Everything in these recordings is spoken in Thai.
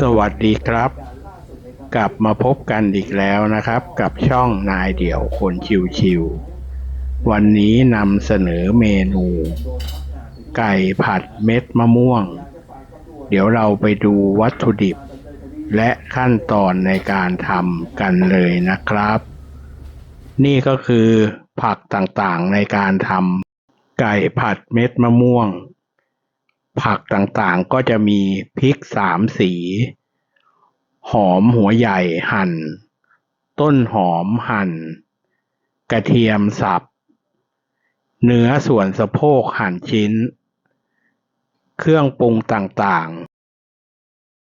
สวัสดีครับ กลับมาพบกันอีกแล้วนะครับ กับช่องนายเดี่ยวคนชิวๆวันนี้นำเสนอเมนู ไก่ผัดเม็ดมะม่วง เดี๋ยวเราไปดูวัตถุดิบ และขั้นตอนในการทำกันเลยนะครับ นี่ก็คือผักต่างๆในการทำไก่ผัดเม็ดมะม่วง ผักต่างๆก็จะมีพริกสามสี หอมหัวใหญ่หั่น ต้นหอมหั่น กระเทียมสับ เนื้อส่วนสะโพกหั่นชิ้น เครื่องปรุงต่าง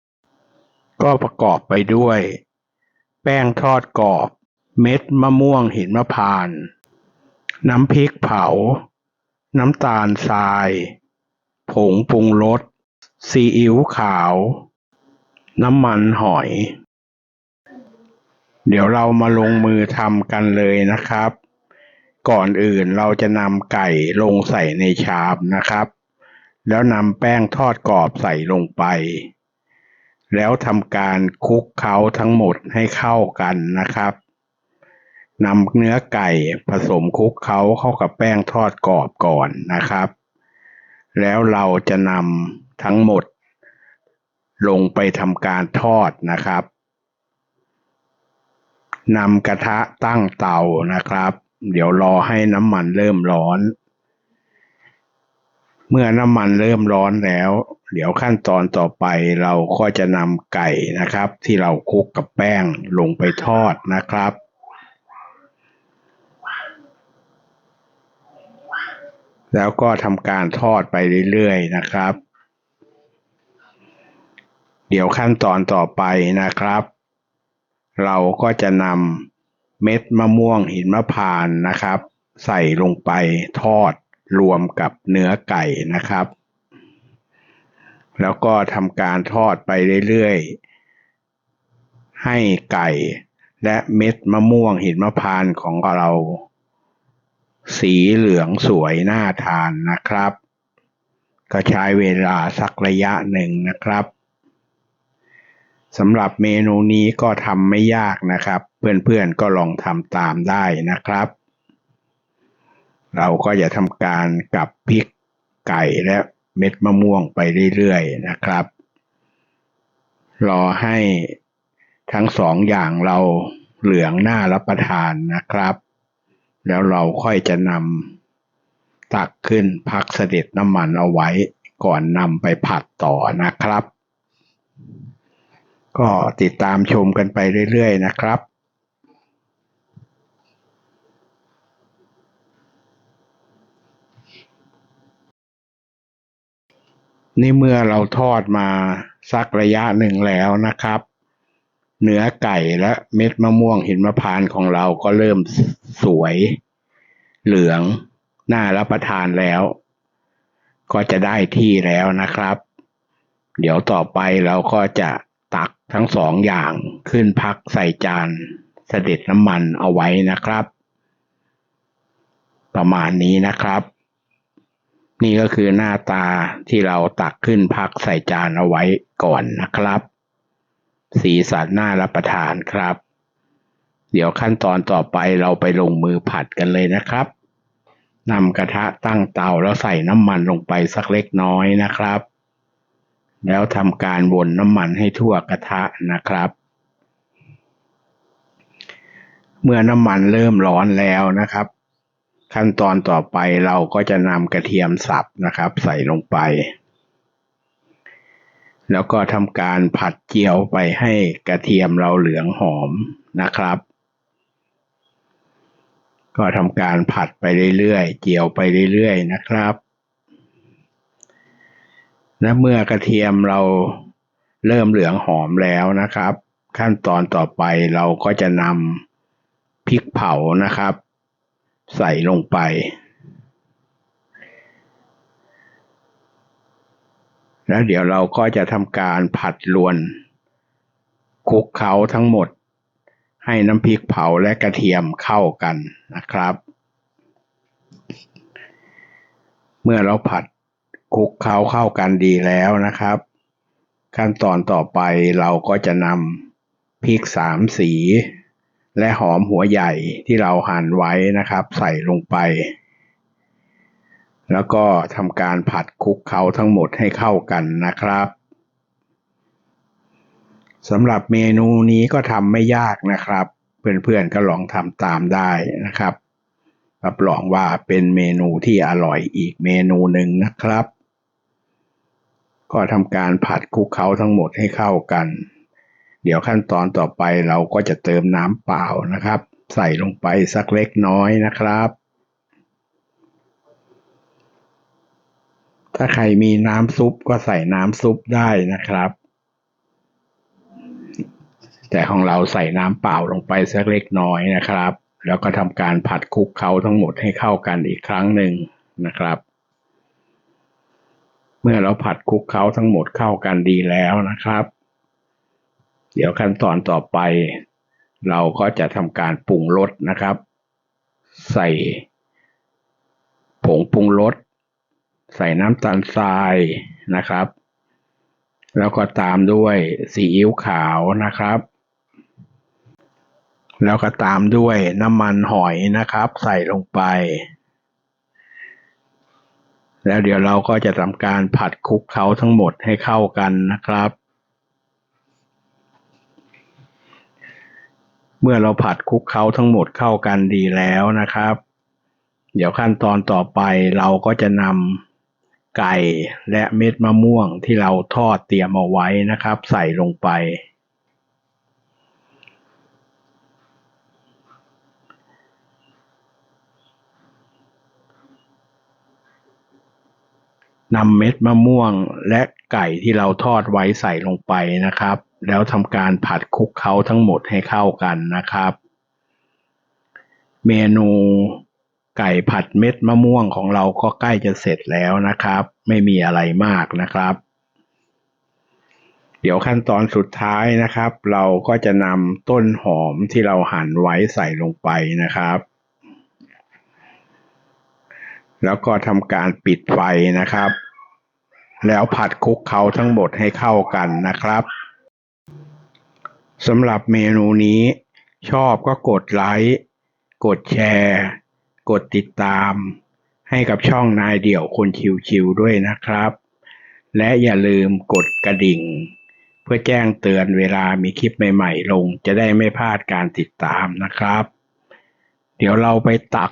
ๆ ก็ประกอบไปด้วย แป้งทอดกรอบ เม็ดมะม่วงหินมะพาน น้ำพริกเผา น้ำตาลทราย ผงปรุงรส ซีอิ๊วขาว น้ำมันหอย เดี๋ยวเรามาลงมือทำกันเลยนะครับ ก่อนอื่นเราจะนำไก่ลงใส่ในชามนะครับ แล้วนำแป้งทอดกรอบใส่ลงไป แล้วทำการคลุกเคล้าทั้งหมดให้เข้ากันนะครับนำเนื้อไก่ผสมคลุกเคล้าเข้ากับแป้งทอดกรอบก่อนนะครับ แล้วเราจะนำทั้งหมด ลงไปทำการทอดนะครับนำกระทะตั้งเตานะครับ เดี๋ยวรอให้น้ำมันเริ่มร้อน เมื่อน้ำมันเริ่มร้อนแล้ว เดี๋ยวขั้นตอนต่อไปเราก็จะนำไก่นะครับ ที่เราคลุกกับแป้งลงไปทอดนะครับ แล้วก็ทำการทอดไปเรื่อยๆนะครับ เดี๋ยวขั้นตอนต่อไปนะครับ เราก็จะนำเม็ดมะม่วงหินมะพานนะครับ ใส่ลงไปทอดรวมกับเนื้อไก่นะครับ แล้วก็ทำการทอดไปเรื่อยๆ ให้ไก่และเม็ดมะม่วงหินมะพานของเรา สีเหลืองสวยน่าทานนะครับ ก็ใช้เวลาสักระยะหนึ่งนะครับสำหรับเมนูนี้ก็ทำไม่ยากนะครับ เพื่อนๆก็ลองทำตามได้นะครับ เราก็จะทำการกับพริกไก่และเม็ดมะม่วงไปเรื่อยๆนะครับ รอให้ทั้งสองอย่างเราเหลืองน่ารับประทานนะครับ แล้วเราค่อยจะนำตักขึ้นพักเสด็จน้ำมันเอาไว้ก่อนนำไปผัดต่อนะครับ ก็ติดตามชมกันไปเรื่อยๆนะครับนี่เมื่อเราทอดมาสักระยะหนึ่งแล้วนะครับ เนื้อไก่และเม็ดมะม่วงหินมะพานของเราก็เริ่มสวย เหลืองน่ารับประทานแล้ว ก็จะได้ที่แล้วนะครับ เดี๋ยวต่อไปเราก็จะตักทั้งสองอย่างขึ้นพักใส่จานเสด็จน้ำมันเอาไว้นะครับ ประมาณนี้นะครับ นี่ก็คือหน้าตาที่เราตักขึ้นพักใส่จานเอาไว้ก่อนนะครับ สีสันน่ารับประทานครับ เดี๋ยวขั้นตอนต่อไปเราไปลงมือผัดกันเลยนะครับนำกระทะตั้งเตาแล้วใส่น้ำมันลงไปสักเล็กน้อยนะครับ แล้วทำการวนน้ำมันให้ทั่วกระทะนะครับ เมื่อน้ำมันเริ่มร้อนแล้วนะครับ ขั้นตอนต่อไปเราก็จะนำกระเทียมสับนะครับ ใส่ลงไป แล้วก็ทำการผัดเจียวไปให้กระเทียมเราเหลืองหอมนะครับ ก็ทำการผัดไปเรื่อยๆ เจียวไปเรื่อยๆนะครับ และเมื่อกระเทียมเราเริ่มเหลืองหอมแล้วนะครับ ขั้นตอนต่อไปเราก็จะนำพริกเผานะครับ ใส่ลงไป แล้วเดี๋ยวเราก็จะทำการผัดรวนคลุกเคล้าทั้งหมด ให้น้ำพริกเผาและกระเทียมเข้ากันนะครับ เมื่อเราผัดคลุกเคล้าเข้ากันดีแล้วนะครับ ขั้นตอนต่อไปเราก็จะนำพริกสามสี และหอมหัวใหญ่ที่เราหั่นไว้นะครับ ใส่ลงไป แล้วก็ทำการผัดคลุกเคล้าทั้งหมดให้เข้ากันนะครับสำหรับเมนูนี้ก็ทำไม่ยากนะครับ เพื่อนๆก็ลองทำตามได้นะครับรับรองว่าเป็นเมนูที่อร่อยอีกเมนูหนึ่งนะครับ ก็ทำการผัดคลุกเคล้าทั้งหมดให้เข้ากัน เดี๋ยวขั้นตอนต่อไปเราก็จะเติมน้ำเปล่านะครับ ใส่ลงไปสักเล็กน้อยนะครับ ถ้าใครมีน้ำซุปก็ใส่น้ำซุปได้นะครับ แต่ของเราใส่น้ำเปล่าลงไปสักเล็กน้อยนะครับ แล้วก็ทำการผัดคลุกเคล้าทั้งหมดให้เข้ากันอีกครั้งหนึ่งนะครับ เมื่อเราผัดคลุกเคล้าทั้งหมดเข้ากันดีแล้วนะครับ เดี๋ยวขั้นตอนต่อไป เราก็จะทำการปรุงรสนะครับ ใส่ผงปรุงรส ใส่น้ำตาลทรายนะครับ แล้วก็ตามด้วยซีอิ๊วขาวนะครับ แล้วก็ตามด้วยน้ำมันหอยนะครับ ใส่ลงไป แล้วเดี๋ยวเราก็จะทำการผัดคลุกเคล้าทั้งหมดให้เข้ากันนะครับเมื่อเราผัดคลุกเคล้าทั้งหมดเข้ากันดีแล้วนะครับ เดี๋ยวขั้นตอนต่อไปเราก็จะนำ ไก่และเม็ดมะม่วงที่เราทอดเตรียมเอาไว้นะครับ ใส่ลงไป นำเม็ดมะม่วงและไก่ที่เราทอดไว้ใส่ลงไปนะครับ แล้วทำการผัดคลุกเคล้าทั้งหมดให้เข้ากันนะครับ เมนู ไก่ผัดเม็ดมะม่วงของเราก็ใกล้จะเสร็จแล้วนะครับ ไม่มีอะไรมากนะครับ เดี๋ยวขั้นตอนสุดท้ายนะครับ เราก็จะนำต้นหอมที่เราหั่นไว้ใส่ลงไปนะครับ แล้วก็ทำการปิดไฟนะครับ แล้วผัดคลุกเคล้าทั้งหมดให้เข้ากันนะครับสำหรับเมนูนี้ชอบก็กดไลค์ กดแชร์ กดติดตาม ให้กับช่องนายเดี่ยวคนชิวๆด้วยนะครับ และอย่าลืมกดกระดิ่ง เพื่อแจ้งเตือนเวลามีคลิปใหม่ๆ ลงจะได้ไม่พลาดการติดตามนะครับ เดี๋ยวเราไปตัก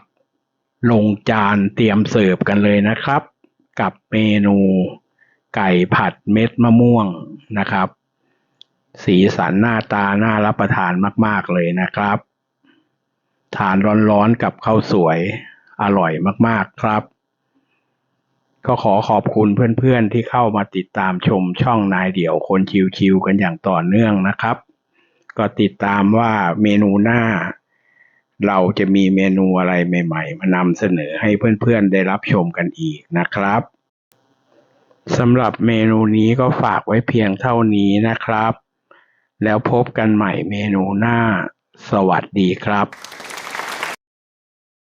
ลงจานเตรียมเสิร์ฟกันเลยนะครับ กับเมนูไก่ผัดเม็ดมะม่วงนะครับ สีสันหน้าตาน่ารับประทานมาก ๆ เลยนะครับ ทานร้อนๆกับข้าวสวยอร่อยมากๆครับ ก็ขอขอบคุณเพื่อนๆที่เข้ามาติดตามชมช่องนายเดี่ยวคนชิวๆกันอย่างต่อเนื่องนะครับ ก็ติดตามว่าเมนูหน้า เราจะมีเมนูอะไรใหม่ ๆ มานำเสนอให้เพื่อนๆได้รับชมกันอีกนะครับสำหรับเมนูนี้ก็ฝากไว้เพียงเท่านี้นะครับ แล้วพบกันใหม่เมนูหน้า สวัสดีครับ